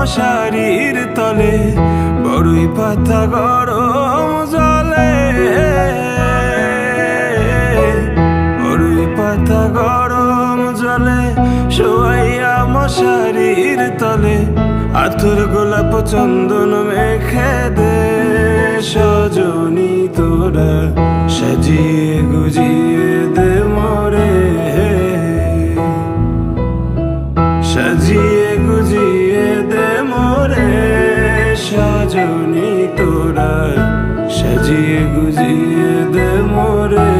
মশারির তলে, বড়ই পাতা গরম জলে। বড়ই পাতা গরম জলে, শোয়াইয়া মশারির তলে আতুর গোলাপ চন্দন মেখে দে। সজনী তোরা সাজিয়ে গুজিয়ে দে মোরে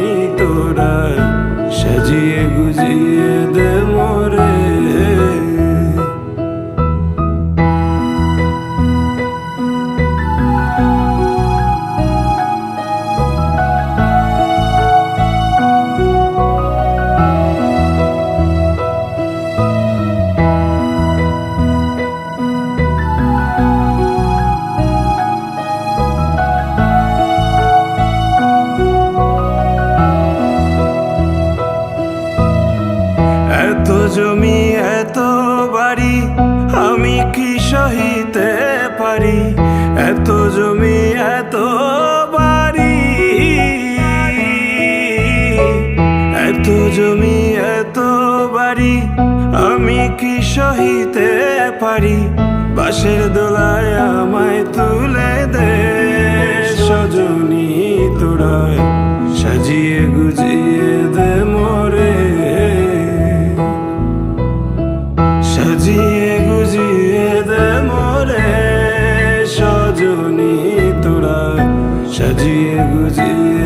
এত বাড়ি, আমি কি সহিতে পারি? বাসের দোলায় আমায় তুলে দে, সজনী তোড়ায়, সাজিয়ে গুজিয়ে দে মোরে। সাজিয়ে গুজিয়ে দে মোরে, সজনী মোরে সাজিয়ে গুজিয়ে